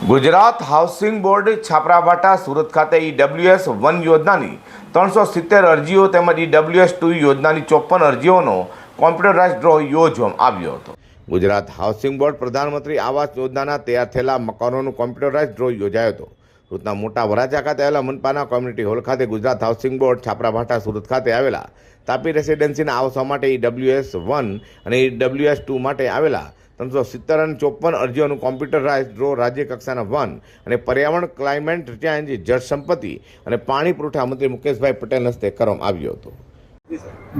Gujarat housing board Chhaprabhatha Surat ખાતે EWS one યોજનાની ત્રણસો સિત્તેર અરજીઓ તેમજ ઈડબ્લ્યુએસ ટુ યોજનાની ચોપન અરજીઓનો કોમ્પ્યુટરાઇઝ ડ્રો યોજવામાં આવ્યો હતો. ગુજરાત હાઉસિંગ બોર્ડ પ્રધાનમંત્રી આવાસ યોજનાના તૈયાર થયેલા મકાનોનું કોમ્પ્યુટરાઇઝ ડ્રો યોજાયો હતો. સુરતના મોટા વરાછા ખાતે આવેલા મનપાના કોમ્યુનિટી હોલ ખાતે ગુજરાત હાઉસિંગ બોર્ડ છાપરાભાટા સુરત ખાતે આવેલા તાપી રેસિડેન્સીના આવાસો માટે ઈડબ્લ્યુએસ વન અને ઈડબ્લ્યુએસ ટુ માટે આવેલા ત્રણસો સિત્તેર અને ચોપન અરજીઓનું કોમ્પ્યુટરાઇઝ ડ્રો રાજ્ય કક્ષાના વન અને પર્યાવરણ ક્લાઇમેટ ચેન્જ જળ સંપત્તિ અને પાણી પુરવઠા મંત્રી મુકેશભાઈ પટેલ હસ્તે કરવામાં આવ્યો હતો.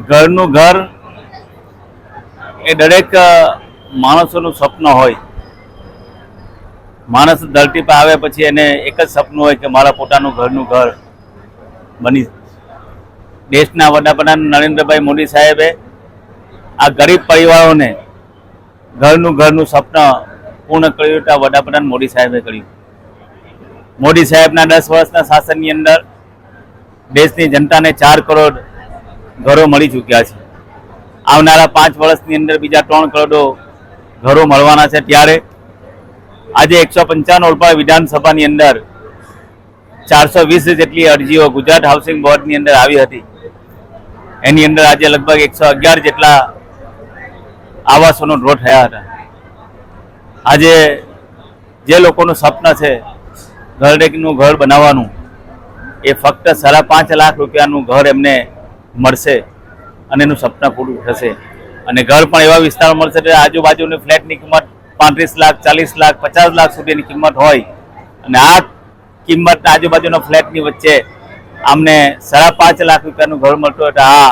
ઘરનું ઘર એ દરેક માણસોનું સ્વપ્ન હોય. માણસ ધરતી પર આવે પછી એને એક જ સપનું હોય કે મારા પોતાનું ઘરનું ઘર બની દેશના વડાપ્રધાન નરેન્દ્રભાઈ મોદી સાહેબે આ ગરીબ પરિવારોને ઘરનું ઘરનું સપન પૂર્ણ કર્યું હતા. વડાપ્રધાન મોદી સાહેબે કર્યું. મોદી સાહેબના દસ વર્ષના શાસનની અંદર દેશની જનતાને ચાર કરોડ ઘરો મળી ચૂક્યા છે. આવનારા પાંચ વર્ષની અંદર બીજા ત્રણ કરોડો ઘરો મળવાના છે. ત્યારે આજે એકસો પંચાવન ઓળપાડ વિધાનસભાની અંદર ચારસો વીસ જેટલી અરજીઓ ગુજરાત હાઉસિંગ બોર્ડની અંદર આવી હતી. એની અંદર આજે લગભગ એકસો અગિયાર જેટલા આવાસોનો ડ્રો થયા હતા. આજે જે લોકોનું સ્વપ્ન છે ઘરડેકનું ઘર બનાવવાનું, એ ફક્ત સાડા પાંચ લાખ રૂપિયાનું ઘર એમને મળશે અને એનું સપના પૂરું થશે. અને ઘર પણ એવા વિસ્તારમાં મળશે કે આજુબાજુની ફ્લેટની કિંમત પાંત્રીસ લાખ, ચાલીસ લાખ, પચાસ લાખ સુધીની કિંમત હોય. અને આ કિંમત આજુબાજુના ફ્લેટની વચ્ચે અમને સાડા પાંચ લાખ રૂપિયાનું ઘર મળતું તો આ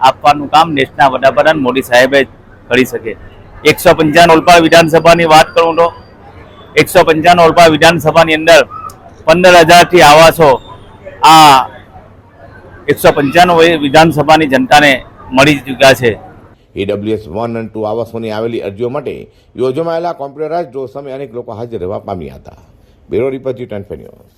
આપવાનું કામ દેશના વડાપ્રધાન મોદી સાહેબે કરી શકે. એકસો પંચાવન ઓલપાડ વિધાનસભાની વાત કરું તો, એકસો પંચાવન ઓલપાડ વિધાનસભાની અંદર પંદર હજારથી આવાસો આ એકસો પંચાણું વિધાનસભાની જનતાને મળી ચૂક્યા છે. એડબ્લ્યુએસ વન અને ટુ આવાસોની આવેલી અરજીઓ માટે યોજવામાં આવેલા કોમ્પ્યુટરાઇઝ ડ્રો સામે અનેક લોકો હાજર રહેવા પામ્યા હતા. Bureau report G ten news.